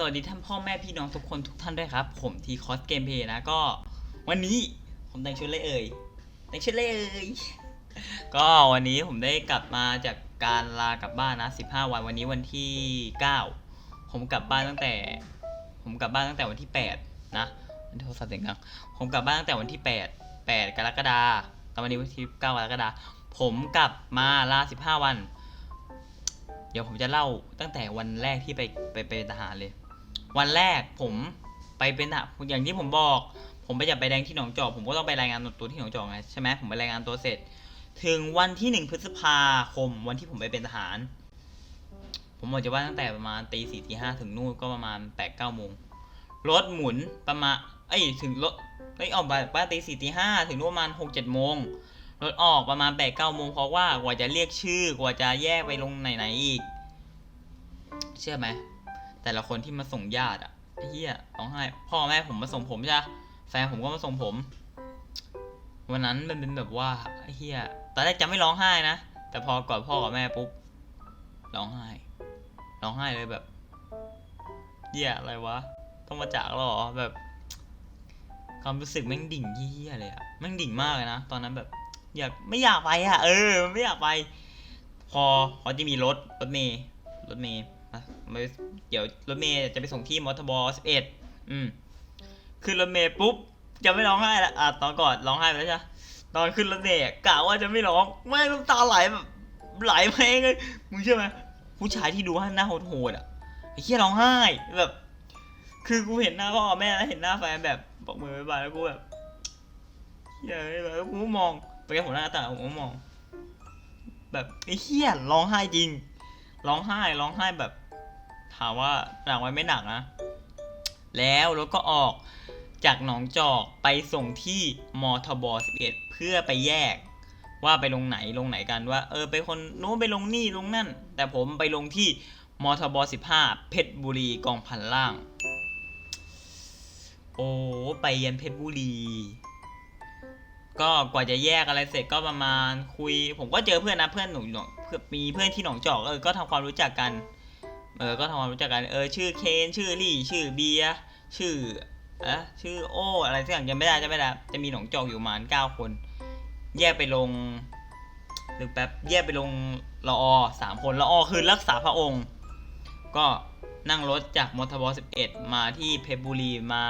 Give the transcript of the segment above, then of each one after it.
สวัสดีท่านพ่อแม่พี่น้องทุกคนทุกท่านด้วยครับ ผมทีคอสเกมเพย์นะก็ วันนี้ผมแต่งชุดเลยเอ่ยแต่งชุดเลยเอ่ยก็วันนี้ผมได้กลับมาจากการลากลับบ้านนะ15 วันวันนี้วันที่ 9 ผมกลับบ้านตั้งแต่ ผมกลับบ้านตั้งแต่วันที่ 8 นะโทรศัพท์เสียงดังผมกลับบ้านตั้งแต่วันที่ 8 8 กรกฎาคมวันนี้วันที่ 9 กรกฎาคมผมกลับมาลา 15 วัน เดี๋ยวผมจะเล่าตั้งแต่วันแรกที่ไปไปไปเป็นทหารเลย วันแรกผมไปเป็นทหารอย่างที่ผมบอก ผมไปจับใบแดงที่หนองจอกผมก็ต้องไปรายงานตัวที่หนองจอกไงใช่ไหมผมไปรายงานตัวเสร็จ ถึงวันที่หนึ่งพฤษภาคม วันที่ผมไปเป็นทหาร ผมออกจากบ้านตั้งแต่ประมาณตีสี่ตีห้าถึงนู่นก็ประมาณแปดเก้าโมงรถหมุนประมาณเอ้ยถึงรถเอ้ยออกบ้านบ้าตีสี่ตีห้าถึงนู่นประมาณหกเจ็ดโมงรถออกประมาณแปดเก้าโมงเพราะว่ากว่าจะเรียกชื่อกว่าจะแยกไปลงไหนๆอีก เชื่อไหม แต่ละคนที่มาส่งญาติอะเหี้ยร้องไห้พ่อแม่ผมมาส่งผมใช่ปะแฟนผมก็มาส่งผม วันนั้นมันเป็นแบบว่าเหี้ยตอนแรกจะไม่ร้องไห้นะแต่พอกอดพ่อกับแม่ปุ๊บร้องไห้ร้องไห้เลยแบบเหี้ยอะไรวะต้องมาจากเราเหรอแบบความรู้สึกแม่งดิ่งเหี้ยเลยอะแม่งดิ่งมากเลยนะตอนนั้นแบบ อยากไม่อยากไปอะเออ ไม่อยากไป พอเขาจะมีรถรถเมย์รถเมย์ เดี๋ยวรถเมย์จะไปส่งที่มอทบสิบเอ็ดอืมขึ้นรถเมย์ปุ๊บจะไม่ร้องไห้ละอะตอนก่อนร้องไห้ไปแล้วใช่ตอนขึ้นรถเมย์กะว่าจะไม่ร้องไม่น้ำตาไหลแบบไหลมาเองเลยมึงเชื่อไหมผู้ชายที่ดูหน้าโหดๆอะไอ้เหี้ยร้องไห้แบบ คือกูเห็นหน้าพ่อแม่แล้วเห็นหน้าแฟนแบบบอกมือบ๊ายบายแล้วกูแบบเหี้ยแบบกูมองไปแกผมหน้าต่างผมก็มอง แบบไอ้เหี้ยร้องไห้จริง ร้องไห้ร้องไห้แบบ ถามว่าหนักไหมไม่หนักนะ แล้วรถก็ออกจากหนองจอกไปส่งที่มทบ11 เพื่อไปแยก ว่าไปลงไหนลงไหนกันว่า เออไปคนนู้นไปลงนี่ลงนั่น แต่ผมไปลงที่มทบ15 เพชรบุรีกองพันล่าง โอ้ไปยันเพชรบุรี ก็กว่าจะแยกอะไรเสร็จก็ประมาณคุย ผมก็เจอเพื่อนนะเพื่อนหนูหนองเพื่อนมีเพื่อนที่หนองจอกเออก็ทำความรู้จักกันเออก็ทำความรู้จักกันเออชื่อเคนชื่อลี่ ชื่อเบียชื่ออะชื่อโออะไรสักอย่างยังไม่ได้จะไม่ได้จะมีหนองจอกอยู่ประมาณเก้าคน แยกไปลงหรือแป๊บแยกไปลงรอสามคนรอคือรักษาพระองค์ ก็นั่งรถจากมอทบสิบเอ็ดมาที่เพชรบุรีมา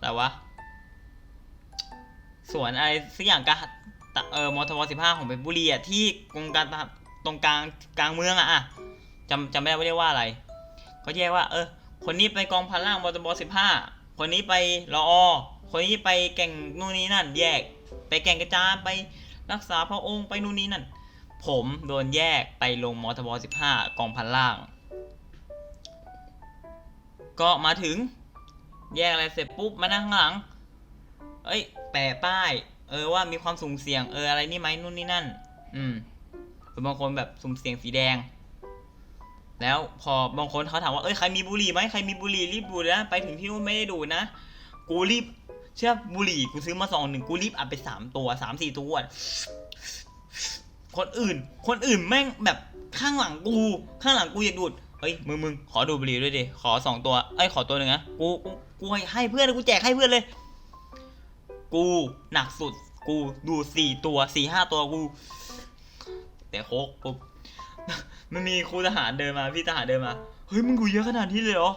แต่วะ สวนอะไรสักอย่างกะเออมทบสิบห้าของเพชรบุรีอะที่ตรงกลางตรงกลางกลางเมืองอะอะจำจำไม่ได้ว่าเรียกว่าอะไร ก็แยกว่า เออ คนนี้ไปกองพันล่างมทบสิบห้าคนนี้ไปรออคนนี้ไปแก่งนู่นนี่นั่น แยก ไปแก่งกระจานไปรักษาพระองค์ไปนู่นนี่นั่น ผมโดนแยกไปลงมทบสิบห้ากองพันล่าง ก็มาถึงแยกอะไรเสร็จปุ๊บมานั่งข้างหลัง เอ้ย แปะป้าย เออว่ามีความสุ่มเสี่ยงเอออะไรนี่ไหมนู่นนี่นั่น อืมเป็นบางคนแบบสุ่มเสี่ยงสีแดง แล้วพอบางคนเขาถามว่าเอ้ยใครมีบุหรี่ไหมใครมีบุหรี่รีบดูนะไปถึงที่นู่นไม่ได้ดูนะกูรีบเชื่อบุหรี่กูซื้อมาซองหนึ่งกูรีบอัดไปสามตัวสามสี่ตัวคนอื่น คนอื่นแม่งแบบข้างหลังกู ข้างหลังกูอยากดูดเฮ้ยมึงมึงขอดูบุหรี่ด้วยดิขอสองตัวเอ้ยขอตัวหนึ่งนะกูกูให้เพื่อนกูแจกให้เพื่อนเลย กูหนักสุด กูดูสี่ตัวสี่ห้าตัวกู แต่โคกปุ๊บมันมีครูทหารเดินมาพี่ทหารเดินมา เฮ้ยมึงดูเยอะขนาดนี้เลยเหรอ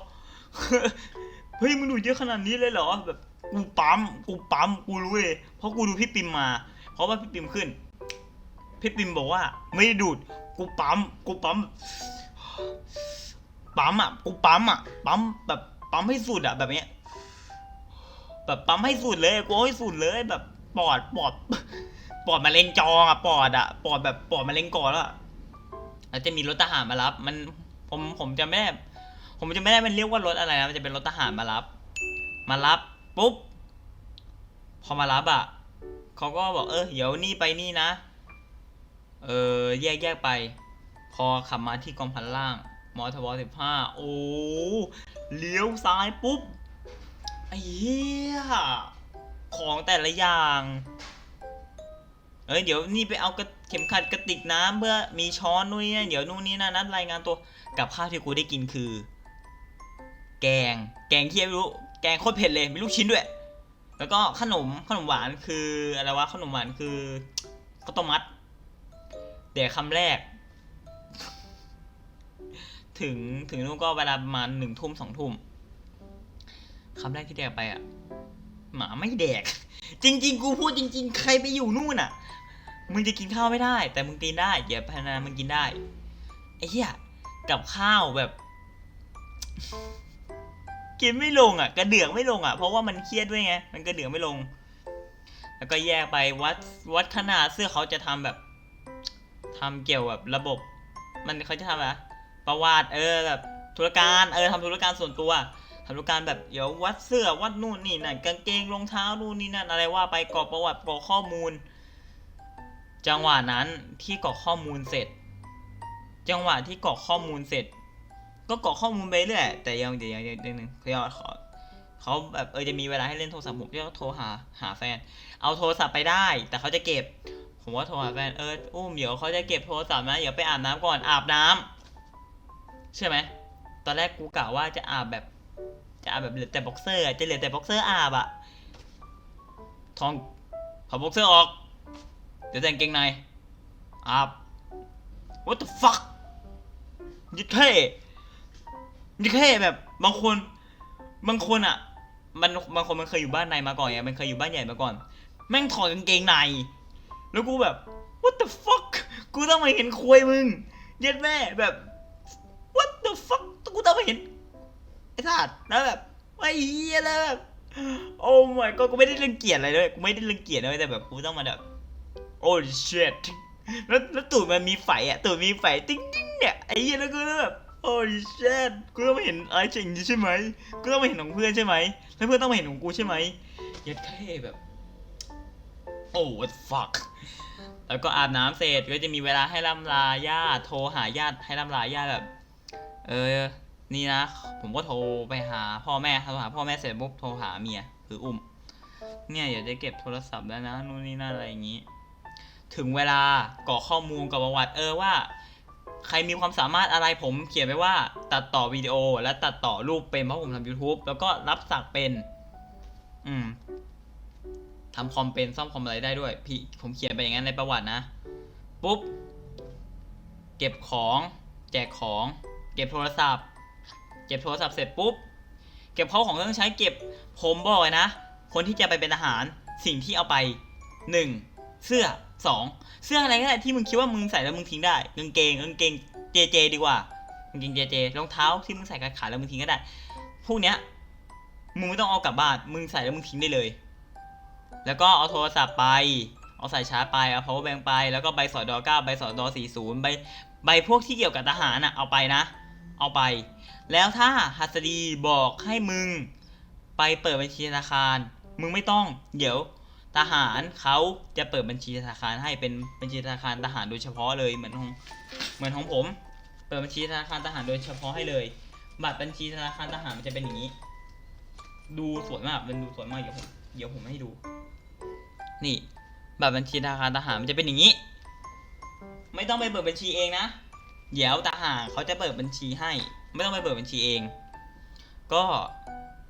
เฮ้ยมึงดูเยอะขนาดนี้เลยเหรอแบบกูปั๊มกูปั๊มกูรู้เลย เพราะกูดูพี่ปิมมา เพราะว่าพี่ปิมขึ้น พี่ปิมบอกว่า ไม่ได้ดูด กูปั๊มกูปั๊มปั๊มอะกูปั๊มอะปั๊มแบบปั๊มให้สุดอะแบบเนี้ย แบบปั๊มให้สุดเลยกูให้สุดเลยแบบปอดปอดปอดมะเร็งจองอะปอดอะปอดแบบปอดมะเร็งก่อนแล้วอะแล้วจะมีรถทหารมารับ มันผมผมจะไม่ได้ผมจะไม่ได้มันเรียกว่ารถอะไรนะมันจะเป็นรถทหารมารับ มารับปุ๊บพอมารับอะเขาก็บอกเออเดี๋ยวนี่ไปนี่นะ เออแยกแยกไป พอขับมาที่กองพันล่างมอทบสิบห้าโอ้เลี้ยวซ้ายปุ๊บ ไอ้เหี้ยของแต่ละอย่าง เอ้ยเดี๋ยวนี่ไปเอากระเข็มขัดกระติกน้ำเพื่อมีช้อนนู่นนี่เดี๋ยวนู่นนี่นั่นนัดรายงานตัวกับข้าวที่กูได้กินคือ แกง แกงเที่ไม่รู้ แกงโคตรเผ็ดเลยมีลูกชิ้นด้วย แล้วก็ขนมขนมหวานคืออะไรวะขนมหวานคือข้าวต้มมัดเดี๋ยวคำแรก ถึงถึงนู่นก็เวลาประมาณหนึ่งทุ่มสองทุ่ม คำแรกที่แดกไปอะ หมาไม่แดก จริง ๆ กูพูดจริง ๆ ใครไปอยู่นู่นอะ มึงจะกินข้าวไม่ได้ แต่มึงกินได้อย่าพนามึงกินได้ไอ้เหี้ยกับข้าวแบบ กินไม่ลงอะ กระเดือกไม่ลงอะ เพราะว่ามันเครียดด้วยไงมันกระเดือกไม่ลง แล้วก็แยกไปวัดวัดขนาดเสื้อเขาจะทำแบบทำเกี่ยวกับระบบ มันเขาจะทำอะไรประวัติเออแบบธุรการเออทำธุรการส่วนตัว ทำการแบบเดี๋ยววัดเสื้อวัดนู่นนี่นั่นกางเกงรองเท้านู่นนี่นั่นอะไรว่าไปกรอกประวัติกรอกข้อมูล จังหวะนั้นที่กรอกข้อมูลเสร็จ จังหวะที่กรอกข้อมูลเสร็จ ก็กรอกข้อมูลไปเรื่อยแต่ยังเดี๋ยวยังเดี๋ยวนึงเขาขอเขาแบบเออจะมีเวลาให้เล่นโทรศัพท์ผมก็โทรหาหาแฟน เอาโทรศัพท์ไปได้ แต่เขาจะเก็บ ผมว่าโทรหาแฟนเอออุ้มเดี๋ยวเขาจะเก็บโทรศัพท์นะเดี๋ยวไปอาบน้ำก่อนอาบน้ำใช่ไหมตอนแรกกูกะว่าจะอาบแบบ จะแบบเหลือแต่บ็อกเซอร์จะเหลือแต่บ็อกเซอร์อาบอะทองถอดบ็อกเซอร์ออก เดี๋ยวแต่งเกงในอาบ what the fuck ยิ่เท่ยิ่เท่แบบบางคนบางคนอะมันบางคนมันเคยอยู่บ้านในมาก่อนไงมันเคยอยู่บ้านใหญ่มาก่อน แม่งถอดกางเกงใน แล้วกูแบบ what the fuck กูต้องมาเห็นควยมึง เย็ดแม่แบบ what the fuck กูต้องมาเห็น ไอ้สัตว์แล้วแบบไอ้เหี้ยแล้วแบบโอ้ my god กูไม่ได้รังเกียจอะไรเลยกูไม่ได้รังเกียจเลยแต่แบบกูต้องมาแบบโอ้ shit แล้วแล้วตูดมันมีไฟอะตูดมีไฟติ๊งติ๊งเนี่ยไอ้เหี้ยแล้วกูแบบโอ้ shit กูต้องมาเห็นอะไรอย่างใช่ไหมกูต้องมาเห็นของเพื่อนใช่ไหมแล้วเพื่อนต้องมาเห็นของกูใช่ไหมเยัดเท่แบบโอ้ what fuck แล้วก็อาบน้ำเสร็จก็จะมีเวลาให้ล่ำลาญาติโทรหาญาติให้ล่ำลาญาติแบบ เออ นี่นะ ผมก็โทรไปหาพ่อแม่โทรหาพ่อแม่เสร็จปุ๊บโทรหาเมียคืออุ้ม เนี่ยเดี๋ยวจะเก็บโทรศัพท์แล้วนะนู่นนี่นั่นอะไรอย่างนี้ ถึงเวลากรอกข้อมูลกับประวัติเออว่า ใครมีความสามารถอะไรผมเขียนไว้ว่า ตัดต่อวิดีโอและตัดต่อรูปเป็นเพราะผมทำ YouTube แล้วก็รับสักเป็น อืมทำคอมเป็นซ่อมคอมอะไรได้ด้วย พี่ผมเขียนไปอย่างนั้นในประวัตินะ ปุ๊บ เก็บของ แจกของ เก็บโทรศัพท์ ก็บโทรศัพท์เสร็จปุ๊บ เก็บเข้าของเครื่องใช้เก็บ ผมบอกเลยนะ คนที่จะไปเป็นทหารสิ่งที่เอาไปหนึ่งเสื้อสองเสื้ออะไรก็ได้ที่มึงคิดว่ามึงใส่แล้วมึงทิ้งได้กางเกงกางเกงเจเจดีกว่ากางเกงเจเจรองเท้าที่มึงใส่กับขาแล้วมึงทิ้งก็ได้ พวกเนี้ยมึงไม่ต้องเอากลับบ้านมึงใส่แล้วมึงทิ้งได้เลย แล้วก็เอาโทรศัพท์ไป เอาสายชาร์จไปเอา power bank ไปแล้วก็ใบสอดอ9ใบสอดอ40ใบใบพวกที่เกี่ยวกับทหารน่ะเอาไปนะ เอาไป แล้วถ้าหัสดีบอกให้มึง ไปเปิดบัญชีธนาคาร มึงไม่ต้อง เดี๋ยวทหารเขาจะเปิดบัญชีธนาคารให้เป็นบัญชีธนาคารทหารโดยเฉพาะเลยเหมือนของเหมือนของผม เปิดบัญชีธนาคารทหารโดยเฉพาะให้เลย บัตรบัญชีธนาคารทหารมันจะเป็นอย่างนี้ ดูสวยมากมันดูสวยมากเดี๋ยวผมเดี๋ยวผมให้ดู นี่ บัตรบัญชีธนาคารทหารมันจะเป็นอย่างนี้ ไม่ต้องไปเปิดบัญชีเองนะ เดี๋ยวทหารเขาจะเปิดบัญชีให้ ไม่ต้องไปเปิดบัญชีเอง ก็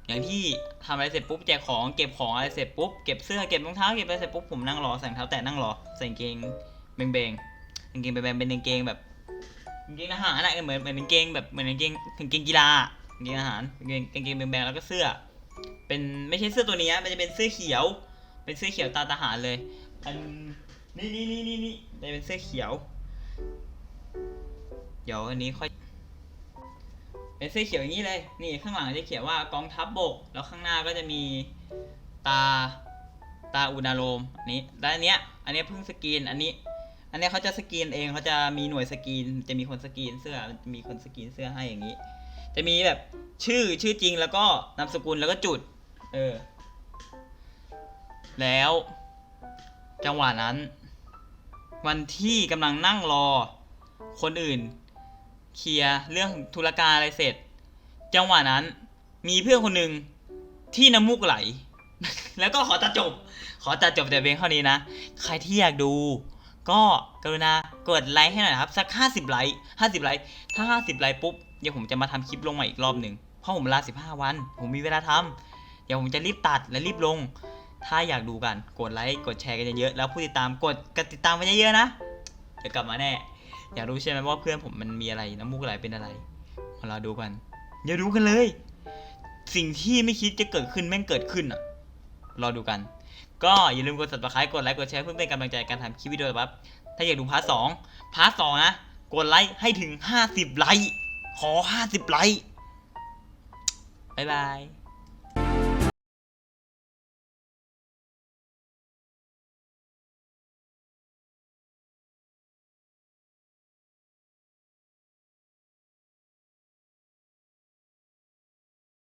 อย่างที่ทำอะไรเสร็จปุ๊บแจกของเก็บของอะไรเสร็จปุ๊บเก็บเสื้อเก็บรองเท้าเก็บอะไรเสร็จปุ๊บผมนั่งรอใส่รองเท้าแตะนั่งรอใส่กางเกงเบงเบงกางเกงแบงๆเป็นกางเกงแบบกางเกงทหารอะเหมือนเหมือนกางเกงแบบเหมือนกางเกงกางเกงกีฬากางเกงทหารกางเกงกางเกงแบงแล้วก็เสื้อ เป็นไม่ใช่เสื้อตัวนี้มันจะเป็นเสื้อเขียว เป็นเสื้อเขียวตาทหารเลยอันนี่นี่นี่นี่นี่จะเป็นเสื้อเขียว เดี๋ยวอันนี้ค่อย เป็นเสื้อเขียวอย่างนี้เลย นี่ข้างหลังจะเขียนว่ากองทัพบบก แล้วข้างหน้าก็จะมีตาตาอุณาโลมอันนี้แล้วอันเนี้ย อันเนี้ยเพิ่งสกรีน อันนี้ อันเนี้ยเขาจะสกรีนเองเขาจะมีหน่วยสกรีน จะมีคนสกรีนเสื้อจะมีคนสกรีนเสื้อให้อย่างนี้ จะมีแบบชื่อชื่อจริงแล้วก็นามสกุลแล้วก็จุด เออ แล้ว จังหวะนั้น วันที่กำลังนั่งรอ คนอื่น เคลียร์เรื่องธุรการอะไรเสร็จ จังหวะนั้น มีเพื่อนคนหนึ่งที่น้ำมูกไหล แล้วก็ขอตัดจบ ขอตัดจบแต่เพียงเท่านี้นะ ใครที่อยากดู ก็กรุณากดไลค์ให้หน่อยครับ สัก 50 ไลค์50 ไลค์ ถ้า 50 ไลค์ปุ๊บ เดี๋ยวผมจะมาทำคลิปลงใหม่อีกรอบหนึ่งเพราะผมลาสิบห้าวัน ผมมีเวลาทำเดี๋ยวผมจะรีบตัดและรีบลง ถ้าอยากดูกัน กดไลค์ กดแชร์กันเยอะๆ แล้วผู้ติดตามกดกดติดตามกันเยอะๆนะ เดี๋ยวกลับมาแน่ อยากรู้ใช่ไหมว่าเพื่อนผมมันมีอะไรน้ำมูกไหลเป็นอะไรมาเราดูกันอย่าดูกันเลย สิ่งที่ไม่คิดจะเกิดขึ้นแม่งเกิดขึ้นอะรอดูกัน ก็อย่าลืมกด subscribe กดไลค์กดแชร์เพื่อเป็นกำลังใจการทำคลิปวิดีโอแบบถ้าอยากดูพาร์ทสองพาร์ทสองนะกดไลค์ให้ถึง 50 ไลค์ขอ 50 ไลค์บ๊ายบาย